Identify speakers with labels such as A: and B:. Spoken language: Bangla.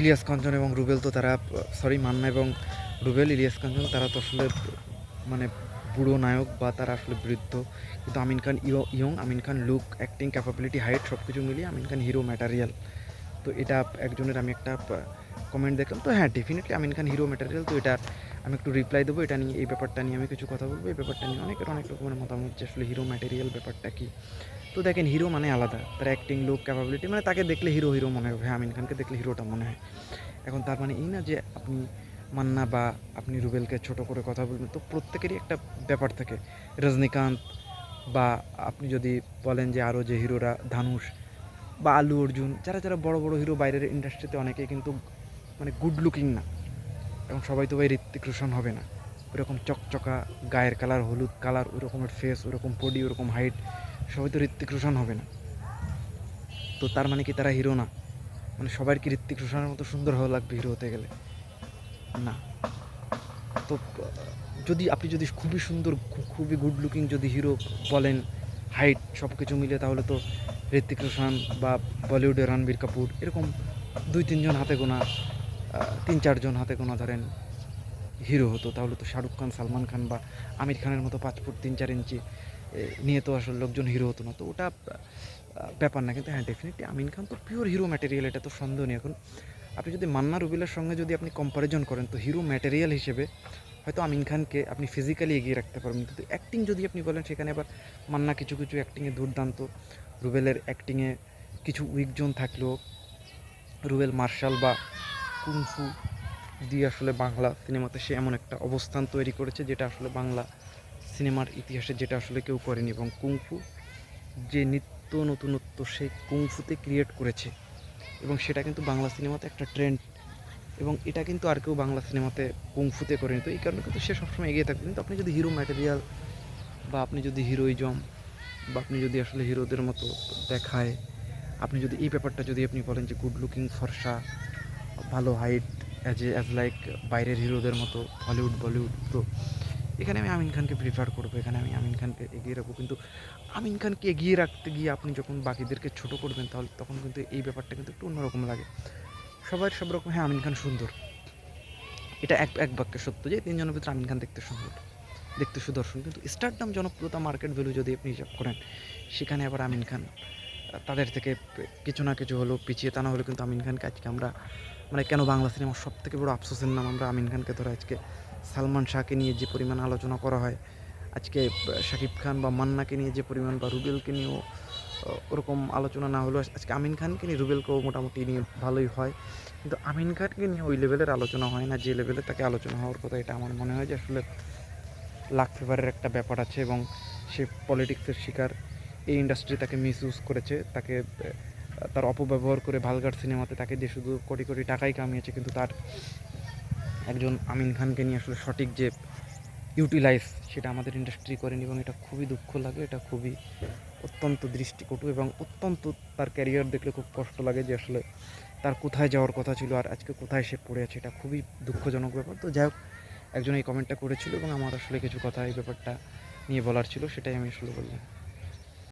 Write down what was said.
A: ইলিয়াস কাঞ্চন এবং রুবেল তো তারা সরি মান্না এবং রুবেল, ইলিয়াস কাঞ্চন তারা তো আসলে মানে বুড়ো নায়ক বা তারা আসলে বৃদ্ধ। কিন্তু Amin Khan young Amin Khan look acting capability height সব কিছু মিলিয়ে আমিন খান হিরো ম্যাটারিয়াল তো এটা একজনের আমি একটা কমেন্ট দেখলাম। তো হ্যাঁ definitely Amin Khan hero material তো এটা আমি একটু রিপ্লাই দেবো। এটা নিয়ে এই ব্যাপারটা নিয়ে আমি কিছু কথা বলব। এই ব্যাপারটা নিয়ে অনেকের, অনেক রকমের মতামত যে আসলে হিরো ম্যাটেরিয়াল ব্যাপারটা কি। তো দেখেন হিরো মানে আলাদা। তার অ্যাক্টিং লুক ক্যাপাবিলিটি মানে তাকে দেখলে হিরো হিরো মনে হবে। হ্যাঁ আমিন খানকে দেখলে হিরোটা মনে হয়। এখন তার মানে এই না যে আপনি মান্না বা আপনি রুবেলকে ছোট করে কথা বলবেন, তো প্রত্যেকেরই একটা ব্যাপার থাকে। রজনীকান্ত বা আপনি যদি বলেন যে আরও যে হিরোরা ধানুষ বা আলু অর্জুন, যারা যারা বড় বড় হিরো বাইরের ইন্ডাস্ট্রিতে অনেকে কিন্তু মানে গুড লুকিং না। এবং সবাই তো ভাই ঋত্বিক রোশন হবে না। ওরকম চকচকা, গায়ের কালার হলুদ কালার ওই রকমের ফেস ওরকম বডি ওরকম হাইট সবাই তো ঋত্বিক রোশন হবে না। তো তার মানে কি তারা হিরো না? মানে সবার কি ঋত্বিক রোশনের মতো সুন্দর হওয়া লাগবে হিরো হতে গেলে? না। তো, যদি আপনি যদি খুবই সুন্দর খুবই গুড লুকিং যদি হিরো বলেন হাইট সব কিছু মিলে তাহলে তো ঋত্বিক রোশন বা বলিউডের রণবীর কাপুর এরকম দুই, তিনজন হাতে গোনা তিন চারজন হাতে কোনো ধরেন হিরো হতো, তাহলে তো শাহরুখ খান, সালমান খান বা আমির খানের মতো পাঁচ ফুট তিন চার ইঞ্চি নিয়ে তো আসলে লোকজন হিরো হতো না। তো ওটা ব্যাপার না, কিন্তু হ্যাঁ ডেফিনেটলি আমিন খান তো পিওর হিরো ম্যাটেরিয়াল এটা তো সন্দেহ নেই। এখন আপনি যদি মান্না রুবেলের সঙ্গে যদি আপনি কম্পারিজন করেন, তো হিরো ম্যাটেরিয়াল হিসেবে হয়তো আমিন খানকে আপনি ফিজিক্যালি এগিয়ে রাখতে পারবেন। কিন্তু অ্যাক্টিং যদি আপনি বলেন, সেখানে আবার মান্না কিছু কিছু অ্যাক্টিংয়ে দুর্দান্ত। রুবেলের অ্যাক্টিংয়ে কিছু উইক জোন থাকলেও, রুবেল, মার্শাল বা কুংফু দিয়ে আসলে বাংলা সিনেমাতে সে এমন একটা অবস্থান তৈরি করেছে যেটা আসলে বাংলা সিনেমার ইতিহাসে যেটা আসলে কেউ করেনি এবং কুংফু যে নিত্য নতুনত্ব সে কুংফুতে ক্রিয়েট করেছে এবং সেটা কিন্তু বাংলা সিনেমাতে একটা ট্রেন্ড এবং এটা কিন্তু আর কেউ বাংলা সিনেমাতে কুংফুতে করেনি। তো এই কারণে কিন্তু সে সবসময় এগিয়ে থাকবে। কিন্তু আপনি যদি হিরো ম্যাটেরিয়াল বা আপনি যদি হিরোইজম বা আপনি যদি আসলে হিরোদের মতো দেখায়, আপনি যদি এই ব্যাপারটা যদি আপনি বলেন যে গুড লুকিং ফর্সা ভালো height as a as like বাইরের হিরোদের মতো হলিউড বলিউড তো এখানে আমি আমিন খানকে প্রিফার করব, এখানে আমি আমিন খানকে এগিয়ে রাখব। কিন্তু আমিন খানকে এগিয়ে রাখতে গিয়ে আপনি যখন বাকিদেরকে ছোট করবেন, তাহলে তখন কিন্তু এই ব্যাপারটা কিন্তু একটু অন্যরকম লাগে। সবার সব রকম হ্যাঁ আমিন খান সুন্দর। এটা এক এক বাক্যে সত্য যে, তিনজনের ভিতরে আমিন খান দেখতে সুন্দর, দেখতে সুদর্শন। কিন্তু স্টারডাম জনপ্রিয়তা মার্কেট ভ্যালু যদি আপনি হিসাব করেন, সেখানে আবার আমিন খান তাদের থেকে কিছু না কিছু হলেও পিছিয়ে তা না হলে কিন্তু আমিন খানকে আজকে আমরা মানে কেন বাংলা সিনেমার সব থেকে বড় আফসোসের নাম আমরা আমিন খানকে ধরে আজকে সালমান শাহকে নিয়ে যে পরিমাণ আলোচনা করা হয়, আজকে শাকিব খান বা মান্নাকে নিয়ে যে পরিমাণ বা রুবেলকে নিয়েও ওরকম আলোচনা না হলেও আজকে আমিন খানকে নিয়ে রুবেলকেও মোটামুটি নিয়ে ভালোই হয়। কিন্তু আমিন খানকে নিয়ে ওই লেভেলের আলোচনা হয় না, যে লেভেলে তাকে আলোচনা হওয়ার কথা, এটা আমার মনে হয় যে আসলে লাক ফেভারের একটা ব্যাপার আছে এবং সে পলিটিক্সের শিকার। এই ইন্ডাস্ট্রি তাকে মিস ইউজ করেছে, তাকে তার অপব্যবহার করে ভালগার সিনেমাতে তাকে দিয়ে শুধু কোটি কোটি টাকাই কামিয়েছে, কিন্তু তার একজন আমিন খানকে নিয়ে আসলে সঠিক যে ইউটিলাইজ সেটা আমাদের ইন্ডাস্ট্রি করেনি এবং এটা খুবই দুঃখ লাগে, এটা খুবই অত্যন্ত দৃষ্টিকটু এবং অত্যন্ত তার ক্যারিয়ার দেখলে খুব কষ্ট লাগে যে আসলে তার কোথায় যাওয়ার কথা ছিল আর আজকে কোথায় সে পড়ে আছে, এটা খুবই দুঃখজনক ব্যাপার। তো যাই হোক, একজন এই কমেন্টটা করেছিল এবং আমার আসলে কিছু কথা এই ব্যাপারটা নিয়ে বলার ছিল, সেটাই আমি আসলে বললাম।